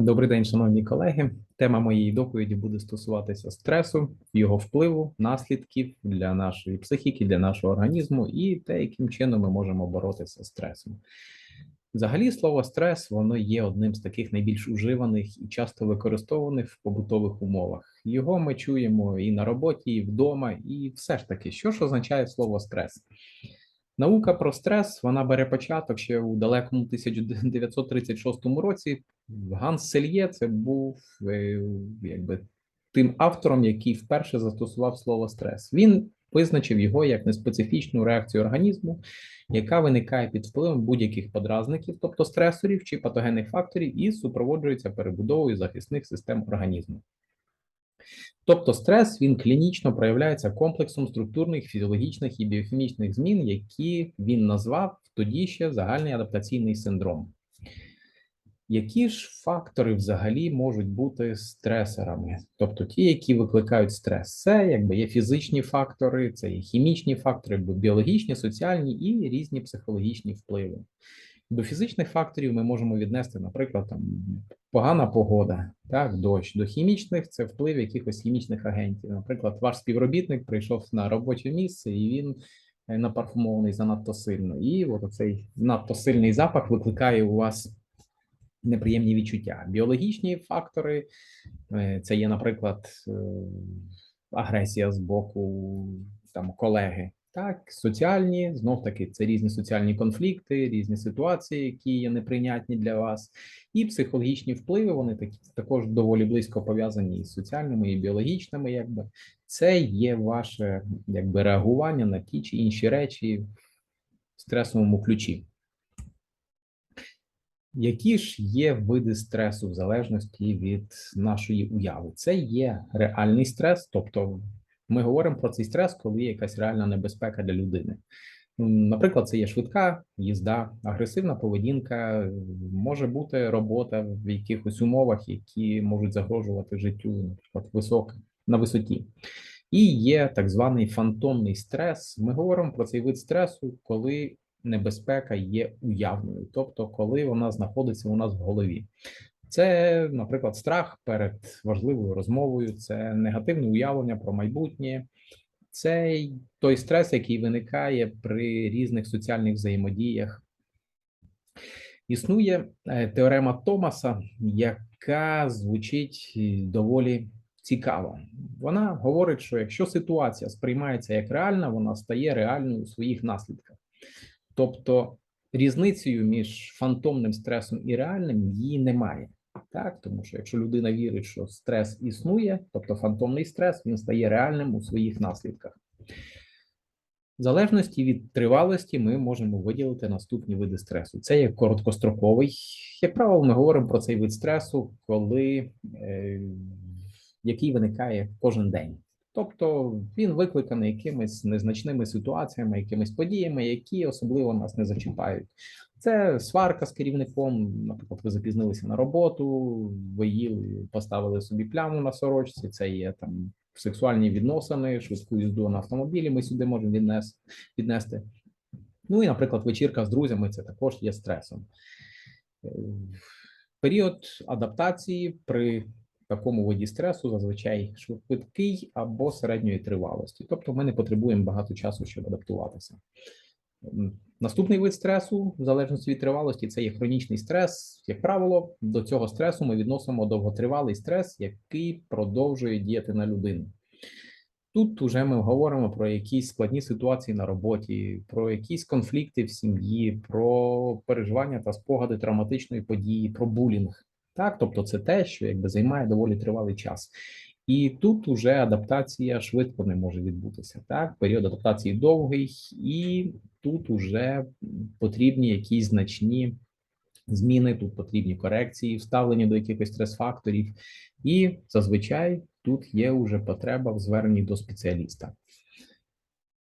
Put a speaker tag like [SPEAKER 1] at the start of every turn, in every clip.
[SPEAKER 1] Добрий день, шановні колеги. Тема моєї доповіді буде стосуватися стресу, його впливу, наслідків для нашої психіки, для нашого організму і те, яким чином ми можемо боротися з стресом. Взагалі, слово стрес воно є одним з таких найбільш уживаних і часто використовуваних в побутових умовах. Його ми чуємо і на роботі, і вдома, і все ж таки, що ж означає слово стрес? Наука про стрес вона бере початок ще у далекому 1936 році. Ганс Сельє це був е, якби тим автором, який вперше застосував слово стрес. Він визначив його як неспецифічну реакцію організму, яка виникає під впливом будь-яких подразників, тобто стресорів чи патогенних факторів, і супроводжується перебудовою захисних систем організму. Тобто стрес він клінічно проявляється комплексом структурних, фізіологічних і біохімічних змін, які він назвав тоді ще загальний адаптаційний синдром. Які ж фактори взагалі можуть бути стресорами? Тобто ті, які викликають стрес, це якби є фізичні фактори, це є хімічні фактори, біологічні, соціальні і різні психологічні впливи. До фізичних факторів ми можемо віднести, наприклад, там погана погода, так, дощ. До хімічних це вплив якихось хімічних агентів. Наприклад, ваш співробітник прийшов на робоче місце і він е, напарфумований занадто сильно. І от цей надто сильний запах викликає у вас неприємні відчуття. Біологічні фактори е, це є, наприклад, е, агресія з боку там колеги. Так, соціальні, знов таки, це різні соціальні конфлікти, різні ситуації, які є неприйнятні для вас, і психологічні впливи. Вони такі також доволі близько пов'язані із соціальними і біологічними. Якби це є ваше якби реагування на ті чи інші речі в стресовому ключі. Які ж є види стресу в залежності від нашої уяви? Це є реальний стрес, тобто ми говоримо про цей стрес, коли є якась реальна небезпека для людини. Наприклад, це є швидка їзда, агресивна поведінка, може бути робота в якихось умовах, які можуть загрожувати життю, наприклад, висок, на висоті. І є так званий фантомний стрес. Ми говоримо про цей вид стресу, коли небезпека є уявною, тобто коли вона знаходиться у нас в голові. Це, наприклад, страх перед важливою розмовою, це негативне уявлення про майбутнє, це той стрес, який виникає при різних соціальних взаємодіях. Існує е, теорема Томаса, яка звучить доволі цікаво. Вона говорить, що якщо ситуація сприймається як реальна, вона стає реальною у своїх наслідках. Тобто різницею між фантомним стресом і реальним її немає. Так, тому що якщо людина вірить, що стрес існує, тобто фантомний стрес, він стає реальним у своїх наслідках. В залежності від тривалості ми можемо виділити наступні види стресу. Це є короткостроковий. Як правило, ми говоримо про цей вид стресу, коли е, який виникає кожен день. Тобто він викликаний якимись незначними ситуаціями, якимись подіями, які особливо нас не зачіпають. Це сварка з керівником. Наприклад, ви запізнилися на роботу, ви їли, поставили собі пляму на сорочці. Це є там сексуальні відносини, швидку їзду на автомобілі. Ми сюди можемо віднес, віднести. Ну і, наприклад, вечірка з друзями це також є стресом. Е, період адаптації при такому виді стресу зазвичай швидкий або середньої тривалості. Тобто ми не потребуємо багато часу, щоб адаптуватися. Наступний вид стресу, в залежності від тривалості, це є хронічний стрес. Як правило, до цього стресу ми відносимо довготривалий стрес, який продовжує діяти на людину. Тут вже ми говоримо про якісь складні ситуації на роботі, про якісь конфлікти в сім'ї, про переживання та спогади травматичної події, про булінг. Так, тобто, це те, що якби займає доволі тривалий час. І тут уже адаптація швидко не може відбутися. Так, період адаптації довгий, і тут уже потрібні якісь значні зміни, тут потрібні корекції, вставлені до якихось стрес-факторів, і зазвичай тут є вже потреба в зверненні до спеціаліста.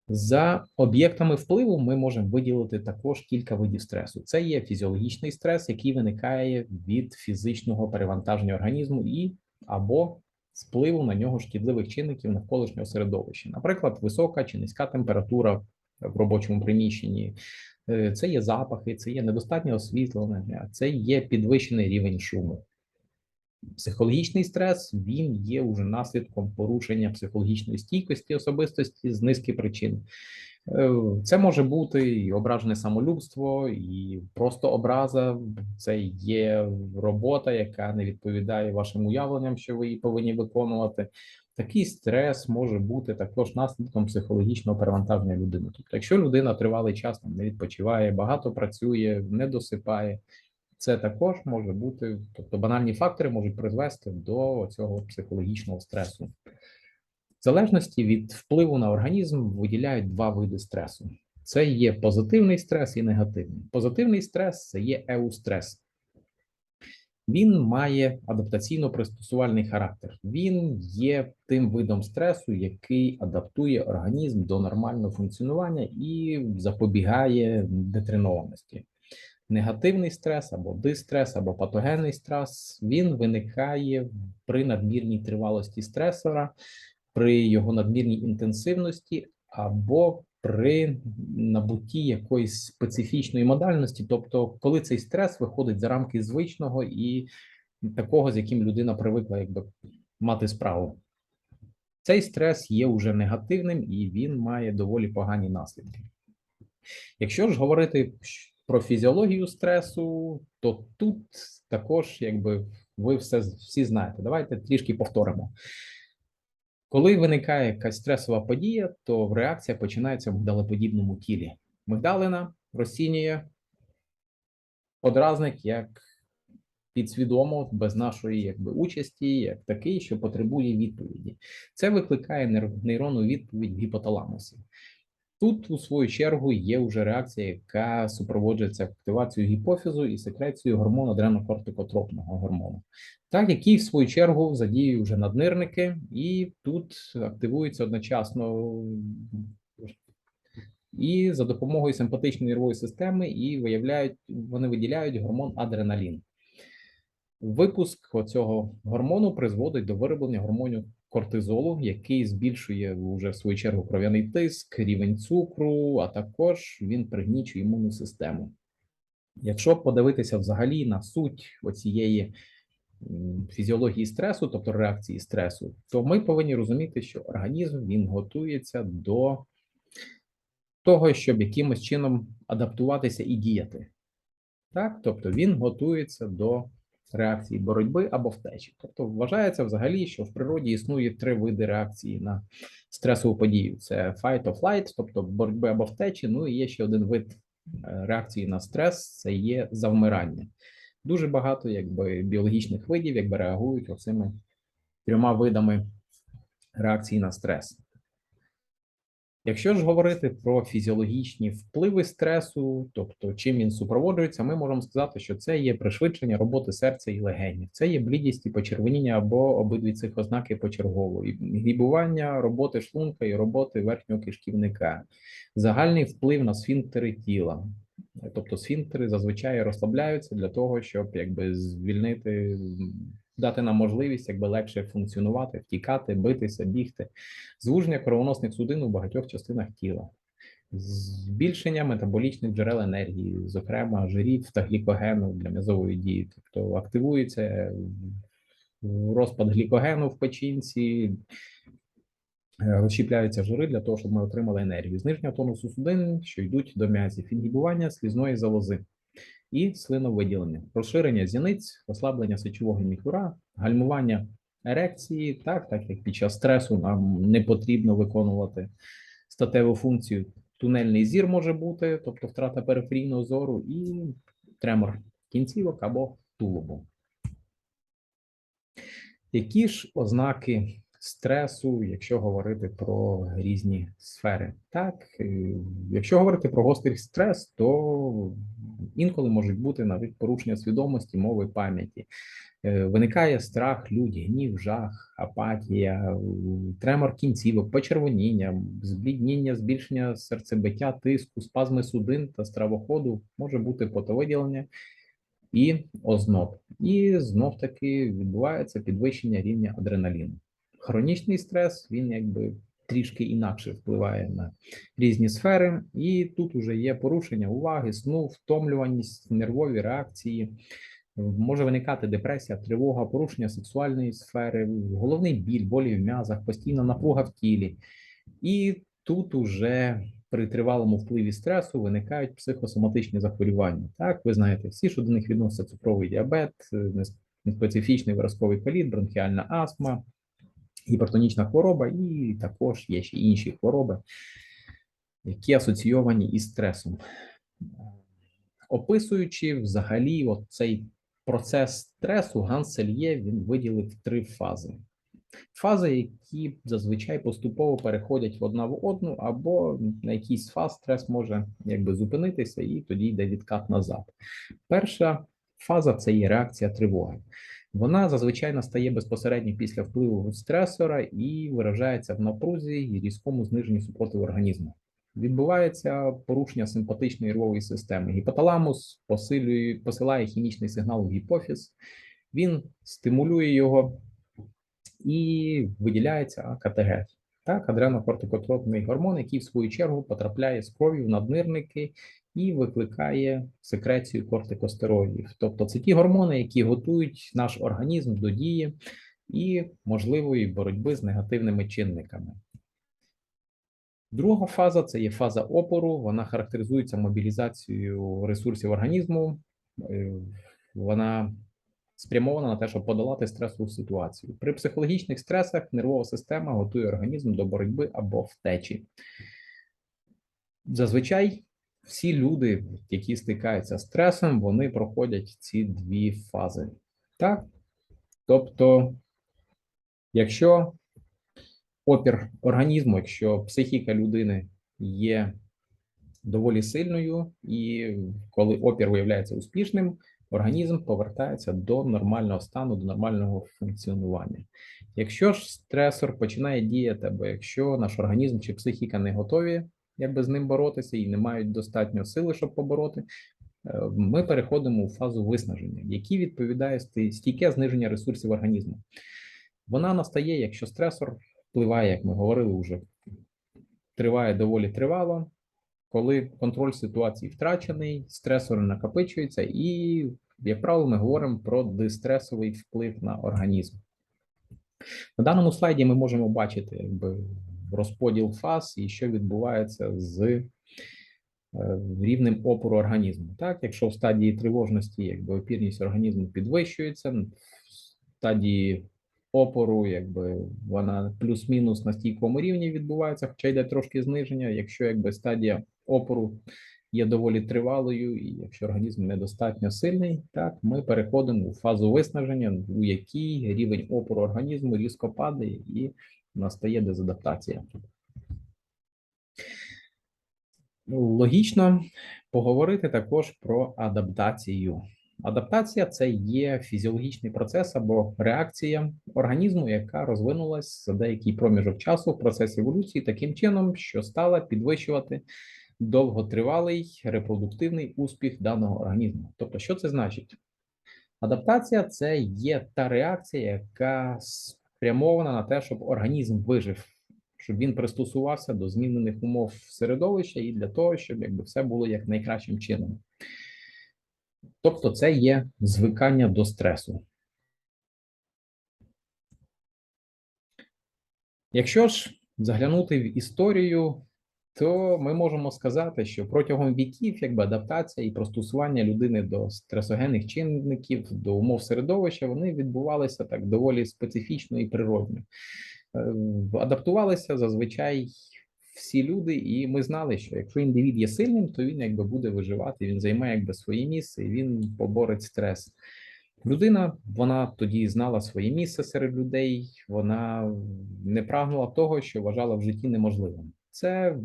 [SPEAKER 1] За об'єктами впливу ми можемо виділити також кілька видів стресу. Це є фізіологічний стрес, який виникає від фізичного перевантаження організму і або впливу на нього шкідливих чинників навколишнього середовища, наприклад, висока чи низька температура в робочому приміщенні, е, це є запахи, це є недостатнє освітлення, це є підвищений рівень шуму. Психологічний стрес він є уже наслідком порушення психологічної стійкості особистості з низки причин. Е, Це може бути і ображене самолюбство, і просто образа. Це є робота, яка не відповідає вашим уявленням, що ви її повинні виконувати. Такий стрес може бути також наслідком психологічного перевантаження людини. Тобто, якщо людина тривалий час не відпочиває, багато працює, не досипає, це також може бути, тобто банальні фактори можуть призвести до цього психологічного стресу. В залежності від впливу на організм виділяють два види стресу: це є позитивний стрес і негативний. Позитивний стрес це є еустрес. Він має адаптаційно-пристосувальний характер. Він є тим видом стресу, який адаптує організм до нормального функціонування і запобігає детренованості. Негативний стрес або дистрес, або патогенний стрес він виникає при надмірній тривалості стресора, при його надмірній інтенсивності або при набутті якоїсь специфічної модальності, тобто, коли цей стрес виходить за рамки звичного і такого, з яким людина привикла якби мати справу. Цей стрес є уже негативним і він має доволі погані наслідки. Якщо ж говорити про фізіологію стресу, то тут також, якби ви все всі знаєте. Давайте трішки повторимо. Коли виникає якась стресова подія, то реакція починається в мигдалеподібному тілі. Мигдалина розцінює подразник як підсвідомо, без нашої якби, участі, як такий, що потребує відповіді. Це викликає нейронну відповідь в гіпоталамусі. Тут, у свою чергу, є вже реакція, яка супроводжується активацією гіпофізу і секрецією гормону адренокортикотропного гормону, так який, в свою чергу, задіює вже наднирники, і тут активується одночасно і за допомогою симпатичної нервової системи і виявляють, вони виділяють гормон адреналін. Випуск цього гормону призводить до вироблення гормонів кортизолу, який збільшує вже в свою чергу кров'яний тиск, рівень цукру, а також він пригнічує імунну систему. Якщо подивитися взагалі на суть оцієї фізіології стресу, тобто реакції стресу, то ми повинні розуміти, що організм він готується до того, щоб якимось чином адаптуватися і діяти. Так, тобто він готується до реакції боротьби або втечі. Тобто вважається взагалі, що в природі існує три види реакції на стресову подію: це fight or flight, тобто боротьби або втечі. Ну і є ще один вид е, реакції на стрес це є завмирання. Дуже багато якби біологічних видів, якби реагують оцими трьома видами реакції на стрес. Якщо ж говорити про фізіологічні впливи стресу, тобто чим він супроводжується, ми можемо сказати, що це є пришвидшення роботи серця і легенів, це є блідість і почервоніння або обидві цих ознаки почергово, і грібування роботи шлунка і роботи верхнього кишківника, загальний вплив на сфінктери тіла. Тобто сфінктери зазвичай розслабляються для того, щоб якби звільнити дати нам можливість якби легше функціонувати, втікати, битися, бігти, звуження кровоносних судин у багатьох частинах тіла, збільшення метаболічних джерел енергії, зокрема жирів та глікогену для м'язової дії, тобто активується розпад глікогену в печінці. Е, розщіпляються жири для того, щоб ми отримали енергію, зниження тонусу судин, що йдуть до м'язів, інгібування слізної залози і слиновиділення, розширення зіниць, ослаблення сечового міхура, гальмування ерекції, так, так як під час стресу нам не потрібно виконувати статеву функцію. Тунельний зір може бути, тобто втрата периферійного зору, і тремор кінцівок або тулубу. Які ж ознаки стресу, якщо говорити про різні сфери? Так, е, якщо говорити про гострий стрес, то інколи можуть бути навіть порушення свідомості, мови пам'яті. Е, виникає страх, лють, гнів, жах, апатія, тремор кінцівок, почервоніння, зблідніння, збільшення серцебиття, тиску, спазми судин та стравоходу, може бути потовиділення і озноб. І знов таки відбувається підвищення рівня адреналіну. Хронічний стрес він якби трішки інакше впливає на різні сфери, і тут уже є порушення уваги, сну, втомлюваність, нервові реакції, Може виникати депресія, тривога, порушення сексуальної сфери, головний біль, болі в м'язах, постійна напруга в тілі. І тут уже при тривалому впливі стресу виникають психосоматичні захворювання. Так, ви знаєте, всі, що до них відноситься цукровий діабет, неспецифічний виразковий коліт, бронхіальна астма, гіпертонічна хвороба, і також є ще інші хвороби, які асоційовані із стресом. Описуючи взагалі цей процес стресу, Ганс Сельє він виділив три фази. Фази, які зазвичай поступово переходять в одна в одну, або на якийсь фаз стрес може якби зупинитися, і тоді йде відкат назад. Перша фаза це є реакція тривоги. Вона зазвичай настає безпосередньо після впливу стресора і виражається в напрузі і різкому зниженні супротиву організму. Відбувається порушення симпатичної нервової системи. Гіпоталамус посилює, посилає хімічний сигнал в гіпофіз, він стимулює його і виділяється АКТГ. Так, адренокортикотропний гормон, який в свою чергу потрапляє з кров'ю в наднирники і викликає секрецію кортикостероїдів. Тобто це ті гормони, які готують наш організм до дії і можливої боротьби з негативними чинниками. Друга фаза це є фаза опору. Вона характеризується мобілізацією ресурсів організму. Е, вона спрямована на те, щоб подолати стресову ситуацію. При психологічних стресах нервова система готує організм до боротьби або втечі. Зазвичай всі люди, які стикаються з стресом, вони проходять ці дві фази. Так? Тобто, якщо опір організму, якщо психіка людини є доволі сильною, і коли опір виявляється успішним, організм повертається до нормального стану, до нормального функціонування. Якщо ж стресор починає діяти, або якщо наш організм чи психіка не готові якби з ним боротися і не мають достатньо сили, щоб побороти, е, ми переходимо у фазу виснаження, який відповідає стійке зниження ресурсів організму. Вона настає, якщо стресор впливає, як ми говорили, вже триває доволі тривало, коли контроль ситуації втрачений, стресори накопичуються, і, як правило, ми говоримо про дистресовий вплив на організм. На даному слайді ми можемо бачити якби, розподіл фаз і що відбувається з е, рівнем опору організму. Так, Якщо в стадії тривожності якби, опірність організму підвищується, в стадії опору, якби вона плюс-мінус на стійкому рівні відбувається, хоча йде трошки зниження. Якщо якби стадія опору є доволі тривалою, і якщо організм недостатньо сильний, так ми переходимо у фазу виснаження, у якій рівень опору організму різко падає і настає дезадаптація. Ну, логічно поговорити також про адаптацію. Адаптація це є фізіологічний процес або реакція організму, яка розвинулась за деякий проміжок часу в процесі еволюції, таким чином, що стала підвищувати довготривалий репродуктивний успіх даного організму. Тобто, що це значить? Адаптація це є та реакція, яка спрямована на те, щоб організм вижив, щоб він пристосувався до змінених умов середовища і для того, щоб якби все було як найкращим чином. Тобто, це є звикання до стресу. Якщо ж заглянути в історію, то ми можемо сказати, що протягом віків якби адаптація і простосування людини до стресогенних чинників, до умов середовища, вони відбувалися так доволі специфічно і природно. Е, адаптувалися зазвичай всі люди, і ми знали, що якщо індивід є сильним, то він якби буде виживати, він займає якби своє місце, і він поборить стрес. Людина вона тоді знала своє місце серед людей, вона не прагнула того, що вважала в житті неможливим. Це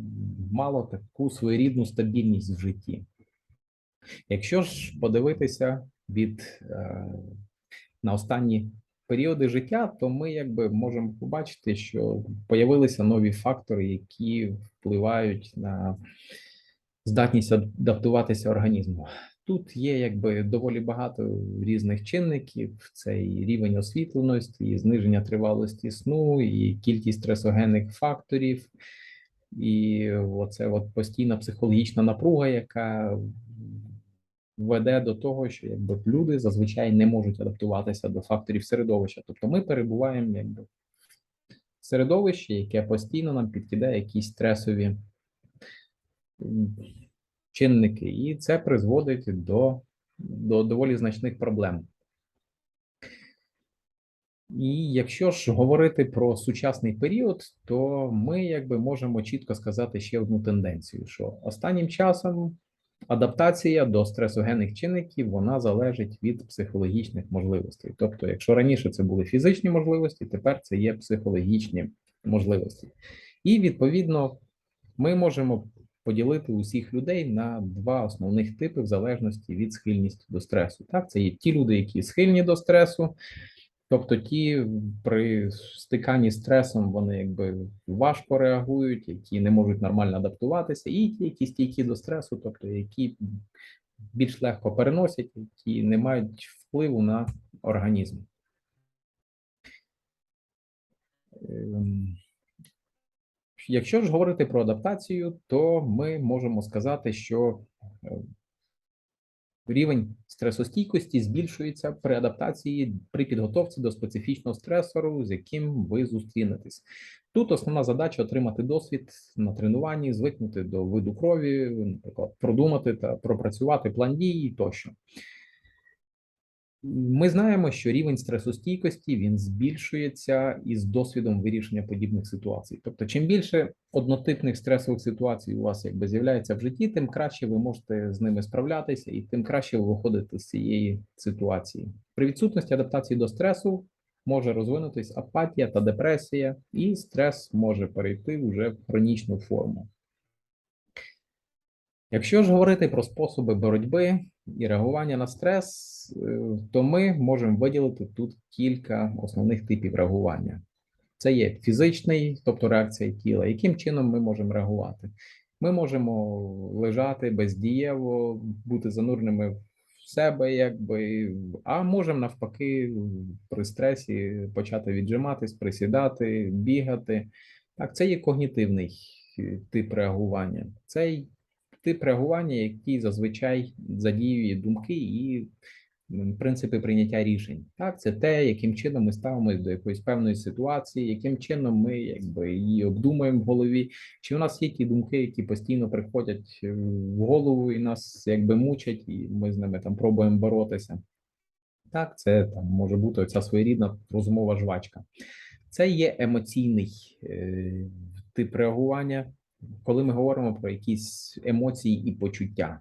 [SPEAKER 1] мало таку своєрідну стабільність в житті. Якщо ж подивитися від е, на останні періоди життя, то ми якби можемо побачити, що появилися нові фактори, які впливають на здатність адаптуватися організму. Тут є якби доволі багато різних чинників: це і рівень освітленості, і зниження тривалості сну, і кількість стресогенних факторів, і оце от постійна психологічна напруга, яка веде до того, що якби люди зазвичай не можуть адаптуватися до факторів середовища. Тобто ми перебуваємо якби в середовищі, яке постійно нам підкидає якісь стресові чинники, і це призводить до, до доволі значних проблем. І якщо ж говорити про сучасний період, то ми якби можемо чітко сказати ще одну тенденцію: що останнім часом адаптація до стресогенних чинників вона залежить від психологічних можливостей. Тобто, якщо раніше це були фізичні можливості, тепер це є психологічні можливості. І відповідно ми можемо поділити усіх людей на два основних типи в залежності від схильності до стресу. Так, це є ті люди, які схильні до стресу. Тобто ті при стиканні з стресом вони якби важко реагують, які не можуть нормально адаптуватися, і ті, які стійкі до стресу, тобто які більш легко переносять, які не мають впливу на організм. Ем, Якщо ж говорити про адаптацію, то ми можемо сказати, що е, Рівень стресостійкості збільшується при адаптації при підготовці до специфічного стресору, з яким ви зустрінетесь. Тут основна задача отримати досвід на тренуванні, звикнути до виду крові, наприклад, продумати та пропрацювати план дій тощо. Ми знаємо, що рівень стресостійкості він збільшується із досвідом вирішення подібних ситуацій. Тобто, чим більше однотипних стресових ситуацій у вас якби з'являється в житті, тим краще ви можете з ними справлятися, і тим краще ви виходите з цієї ситуації. При відсутності адаптації до стресу може розвинутись апатія та депресія, і стрес може перейти вже в хронічну форму. Якщо ж говорити про способи боротьби і реагування на стрес, то ми можемо виділити тут кілька основних типів реагування. Це є фізичний, тобто реакція тіла. Яким чином ми можемо реагувати? Ми можемо лежати бездієво, бути зануреними в себе, якби, а можемо навпаки при стресі почати віджиматись, присідати, бігати. Так, це є когнітивний е, тип реагування. Цей тип реагування, який зазвичай задіює думки і принципи прийняття рішень. Так, це те, яким чином ми ставимося до якоїсь певної ситуації, яким чином ми якби її обдумуємо в голові. Чи у нас є ті думки, які постійно приходять е, в голову і нас якби мучать, і ми з ними там пробуємо боротися. Так, це там може бути оця своєрідна розмова жвачка. Це є емоційний е, тип реагування, коли ми говоримо про якісь емоції і почуття.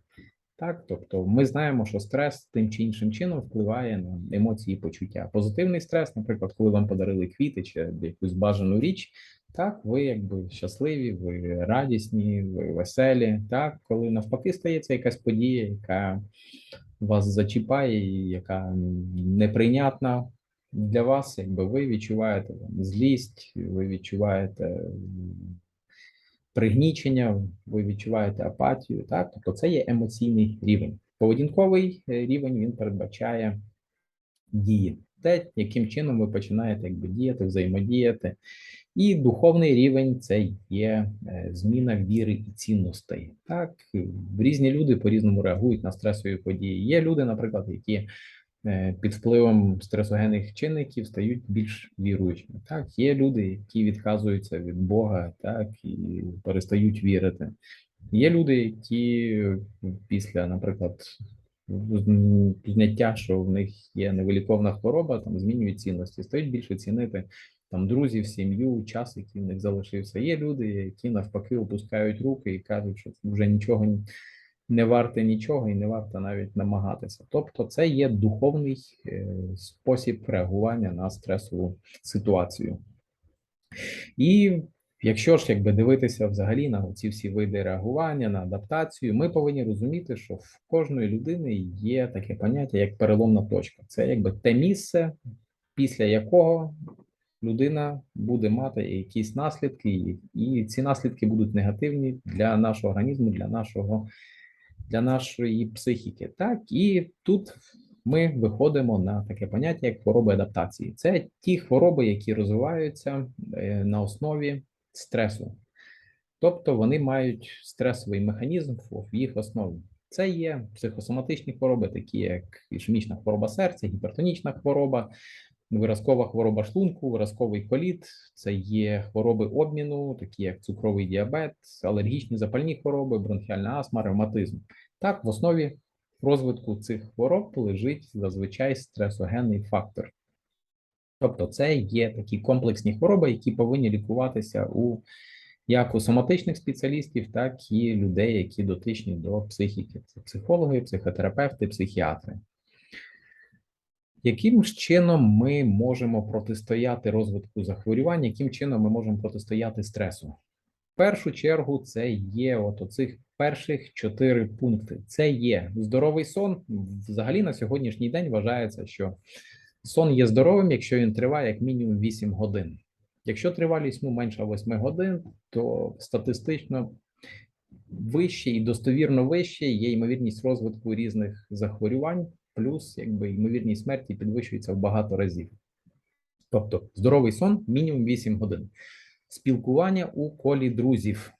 [SPEAKER 1] Так, тобто ми знаємо, що стрес тим чи іншим чином впливає на емоції і почуття. Позитивний стрес, наприклад, коли вам подарили квіти чи якусь бажану річ, так, ви якби щасливі, ви радісні, ви веселі. Так, коли навпаки стається якась подія, яка вас зачіпає, яка неприйнятна для вас, якби ви відчуваєте злість, ви відчуваєте пригнічення, ви відчуваєте апатію. Так, тобто це є емоційний рівень. Поведінковий е, рівень він передбачає дії, те, яким чином ви починаєте якби діяти, взаємодіяти. І духовний рівень це є е, зміна віри і цінностей. Так, різні люди по-різному реагують на стресові події. Є люди, наприклад, які під впливом стресогенних чинників стають більш віруючими. Так, є люди, які відказуються від Бога, так і перестають вірити. Є люди, які після, наприклад, зняття, що в них є невиліковна хвороба, там змінюють цінності, стають більше цінити там друзів, сім'ю, час, який в них залишився. Є люди, які навпаки опускають руки і кажуть, що вже нічого не варте нічого і не варто навіть намагатися. Тобто, це є духовний е, спосіб реагування на стресову ситуацію. І якщо ж якби дивитися взагалі на ці всі види реагування, на адаптацію, ми повинні розуміти, що в кожної людини є таке поняття, як переломна точка. Це якби те місце, після якого людина буде мати якісь наслідки, і- і ці наслідки будуть негативні для нашого організму, для нашого для нашої психіки. Так, і тут ми виходимо на таке поняття, як хвороби адаптації. Це ті хвороби, які розвиваються е, на основі стресу. Тобто вони мають стресовий механізм в їх основі. Це є психосоматичні хвороби, такі як ішемічна хвороба серця, гіпертонічна хвороба, виразкова хвороба шлунку, виразковий коліт. Це є хвороби обміну, такі як цукровий діабет, алергічні запальні хвороби, бронхіальна астма, ревматизм. Так, в основі розвитку цих хвороб лежить зазвичай стресогенний фактор. Тобто, це є такі комплексні хвороби, які повинні лікуватися у як у соматичних спеціалістів, так і людей, які дотичні до психіки. Це психологи, психотерапевти, психіатри. Яким чином ми можемо протистояти розвитку захворювань, яким чином ми можемо протистояти стресу? В першу чергу, це є от оцих перших чотири пункти. Це є здоровий сон. Взагалі на сьогоднішній день вважається, що сон є здоровим, якщо він триває як мінімум 8 годин. Якщо тривалість сну менше 8 годин, то статистично вище і достовірно вище є ймовірність розвитку різних захворювань, плюс якби ймовірність смерті підвищується в багато разів. Тобто здоровий сон мінімум 8 годин. Спілкування у колі друзів.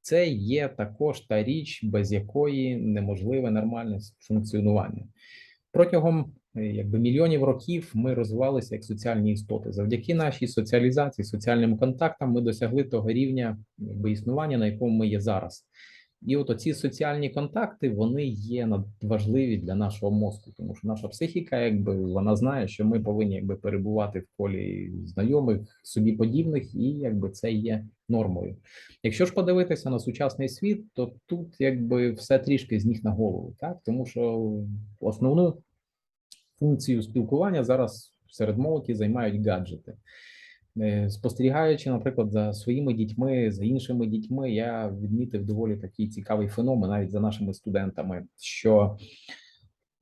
[SPEAKER 1] Це є також та річ, без якої неможливе нормальне функціонування. Протягом якби мільйонів років ми розвивалися як соціальні істоти. Завдяки нашій соціалізації, соціальним контактам, ми досягли того рівня якби, існування, на якому ми є зараз. І от оці соціальні контакти вони є надважливі для нашого мозку, тому що наша психіка, якби вона знає, що ми повинні якби перебувати в колі знайомих собі подібних, і якби це є нормою. Якщо ж подивитися на сучасний світ, то тут якби все трішки з ніг на голову, так тому що основну функцію спілкування зараз серед молоді займають гаджети. Е, спостерігаючи, наприклад, за своїми дітьми, за іншими дітьми, я відмітив доволі такий цікавий феномен, навіть за нашими студентами, що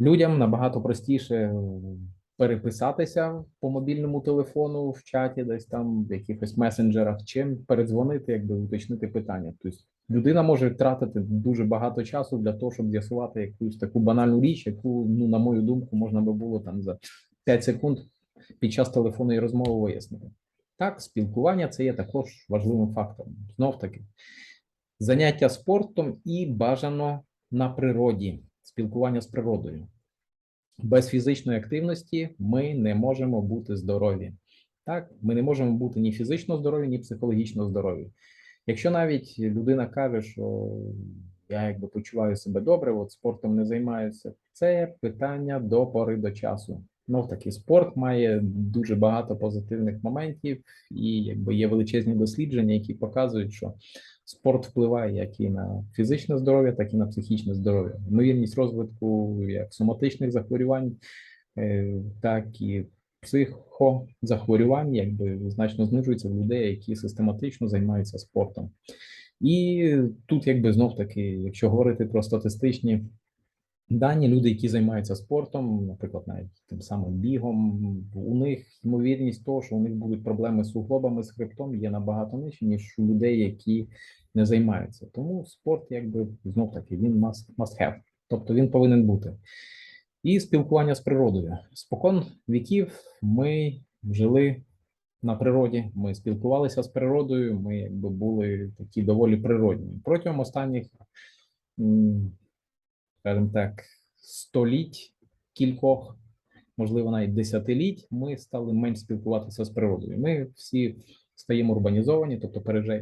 [SPEAKER 1] людям набагато простіше переписатися по мобільному телефону в чаті, десь там в якихось месенджерах, чим передзвонити, якби уточнити питання. Тобто людина може тратити дуже багато часу для того, щоб з'ясувати якусь таку банальну річ, яку, ну, на мою думку, можна би було там за 5 секунд під час телефонної розмови вияснити. Так, спілкування це є також важливим фактором. Знов таки, заняття спортом і бажано на природі, спілкування з природою. Без фізичної активності ми не можемо бути здорові. Так, ми не можемо бути ні фізично здорові, ні психологічно здорові. Якщо навіть людина каже, що я якби почуваю себе добре, от спортом не займаюся, це питання до пори до часу. Ну, таки спорт має дуже багато позитивних моментів, і якби є величезні дослідження, які показують, що спорт впливає як і на фізичне здоров'я, так і на психічне здоров'я. Ймовірність розвитку як соматичних захворювань, е, так і психозахворювань, якби значно знижується в людей, які систематично займаються спортом. І тут, якби знов таки, якщо говорити про статистичні дані, люди, які займаються спортом, наприклад, навіть тим самим бігом, у них ймовірність того, що у них будуть проблеми з суглобами, з хребтом, є набагато нижче, ніж у людей, які не займаються. Тому спорт, якби знов таки, він must, have, тобто він повинен бути. І спілкування з природою. Спокон віків ми жили на природі, ми спілкувалися з природою, ми якби були такі доволі природні. Протягом останніх, скажімо так, століть кількох, можливо, навіть десятиліть, ми стали менш спілкуватися з природою. Ми всі стаємо урбанізовані, тобто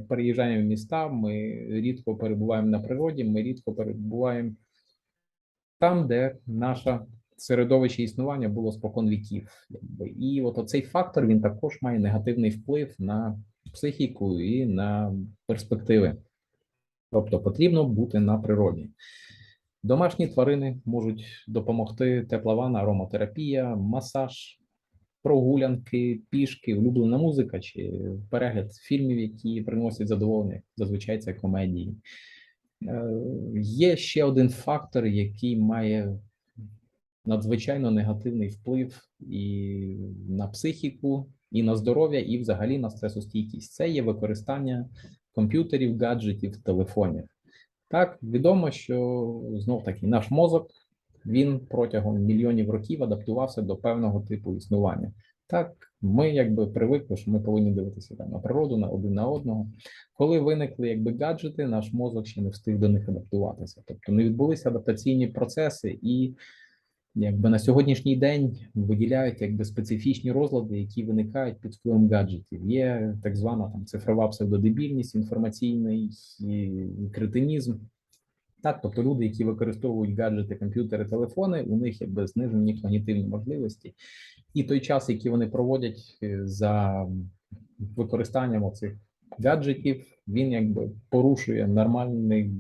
[SPEAKER 1] переїжджаємо в міста, ми рідко перебуваємо на природі, ми рідко перебуваємо там, де наше середовище існування було спокон віків. І от оцей фактор він також має негативний вплив на психіку і на перспективи. Тобто потрібно бути на природі. Домашні тварини можуть допомогти тепла ванна, ароматерапія, масаж, прогулянки, пішки, улюблена музика чи перегляд фільмів, які приносять задоволення, зазвичай це комедії. Е, є ще один фактор, який має надзвичайно негативний вплив і на психіку, і на здоров'я, і взагалі на стресостійкість. Це є використання комп'ютерів, гаджетів, телефонів. Так, відомо, що знов таки наш мозок він протягом мільйонів років адаптувався до певного типу існування. Так, ми якби привикли, що ми повинні дивитися там на природу, на один на одного. Коли виникли якби гаджети, наш мозок ще не встиг до них адаптуватися. Тобто не відбулися адаптаційні процеси, і якби на сьогоднішній день виділяють якби специфічні розлади, які виникають під впливом гаджетів. Є так звана там цифрова псевдодебільність, інформаційний кретинізм. Так, тобто люди, які використовують гаджети, комп'ютери, телефони, у них якби знижені когнітивні можливості, і той час, який вони проводять е, за використанням оцих гаджетів, він якби порушує нормальний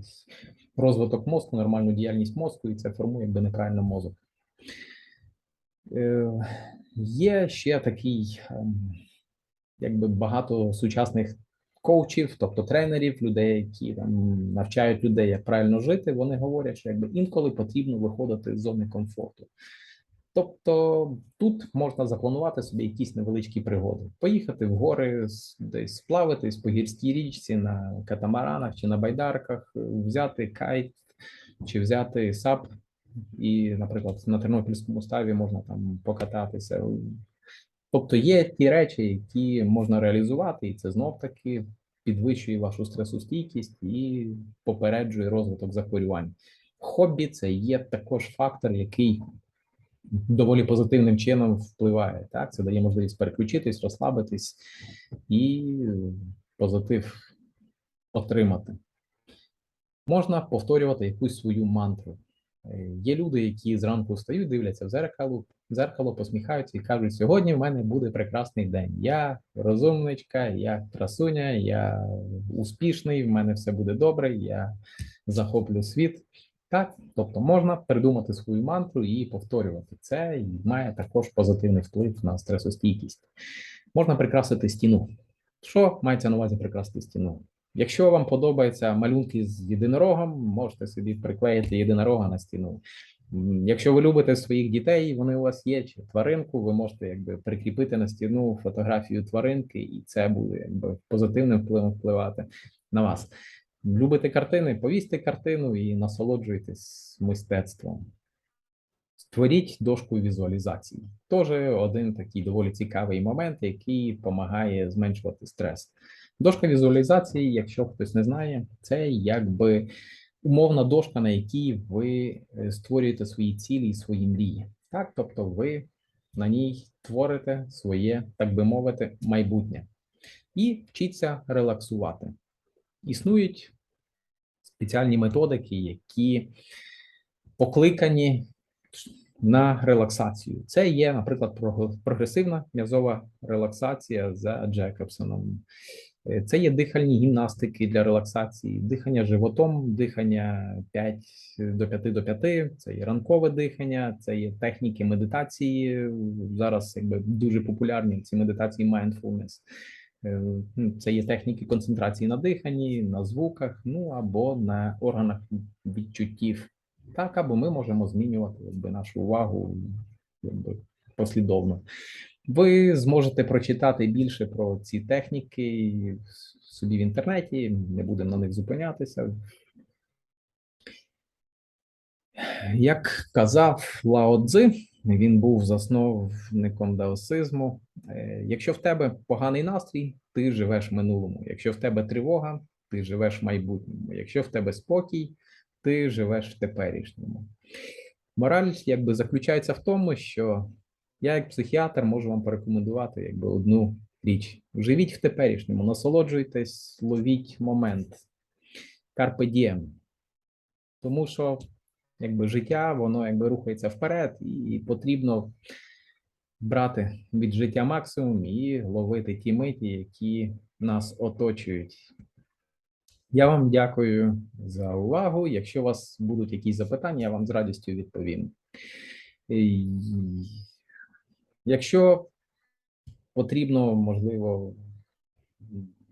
[SPEAKER 1] розвиток мозку, нормальну діяльність мозку, і це формує якби неправильно мозок. Е, Є ще такий, ем, якби багато сучасних коучів, тобто тренерів, людей, які там навчають людей, як правильно жити. Вони говорять, що якби інколи потрібно виходити з зони комфорту. Тобто тут можна запланувати собі якісь невеличкі пригоди, поїхати в гори, десь сплавитись по гірській річці на катамаранах чи на байдарках, взяти кайт чи взяти сап, і, наприклад, на Тернопільському ставі можна там покататися. Тобто є ті речі, які можна реалізувати, і це знов таки підвищує вашу стресостійкість і попереджує розвиток захворювань. Хобі це є також фактор, який доволі позитивним чином впливає. Так, це дає можливість переключитись, розслабитись і позитив отримати. Можна повторювати якусь свою мантру. Е, Є люди, які зранку встають, дивляться в зеркало, в зеркало, посміхаються і кажуть: сьогодні в мене буде прекрасний день. Я розумничка, я красуня, я успішний, в мене все буде добре, я захоплю світ. Так, тобто можна придумати свою мантру і повторювати це, і має також позитивний вплив на стресостійкість. Можна прикрасити стіну. Що мається на увазі прикрасити стіну? Якщо вам подобаються малюнки з єдинорогом, можете собі приклеїти єдинорога на стіну. Якщо ви любите своїх дітей, вони у вас є, чи тваринку, ви можете якби прикріпити на стіну фотографію тваринки, і це буде якби позитивним впливом впливати на вас. Любите картини, повісьте картину і насолоджуйтесь мистецтвом. Створіть дошку візуалізації. Теж один такий доволі цікавий момент, який допомагає зменшувати стрес. Дошка візуалізації, якщо хтось не знає, це якби умовна дошка, на якій ви е, створюєте свої цілі і свої мрії. Так, тобто ви на ній творите своє, так би мовити, майбутнє. І вчіться релаксувати. Існують спеціальні методики, які покликані на релаксацію. Це є, наприклад, прогресивна м'язова релаксація за Джекобсоном. Е, Це є дихальні гімнастики для релаксації, дихання животом, дихання 5 до 5 до 5, це є ранкове дихання, це є техніки медитації. Зараз якби дуже популярні ці медитації mindfulness. Е, ну, Це є техніки концентрації на диханні, на звуках, ну або на органах відчуттів. Так, або ми можемо змінювати якби, нашу увагу якби, послідовно. Ви зможете прочитати більше про ці техніки собі в інтернеті, не будемо на них зупинятися. Як казав Лао Цзи, він був засновником даосизму. е, Якщо в тебе поганий настрій, ти живеш в минулому. Якщо в тебе тривога, ти живеш в майбутньому. Якщо в тебе спокій, ти живеш в теперішньому. Мораль якби заключається в тому, що я, як психіатр, можу вам порекомендувати якби одну річ: живіть в теперішньому, насолоджуйтесь, ловіть момент, carpe diem. Тому що якби життя, воно якби рухається вперед, і потрібно брати від життя максимум і ловити ті миті, які нас оточують. Я вам дякую за увагу. Якщо у вас будуть якісь запитання, я вам з радістю відповім. Якщо потрібно, можливо,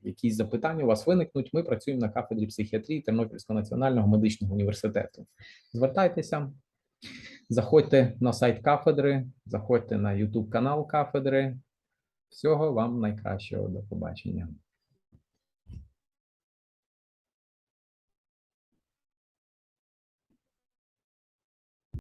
[SPEAKER 1] якісь запитання у вас виникнуть, ми працюємо на кафедрі психіатрії Тернопільського національного медичного університету. Звертайтеся, заходьте на сайт кафедри, заходьте на YouTube канал кафедри. Всього вам найкращого. До побачення.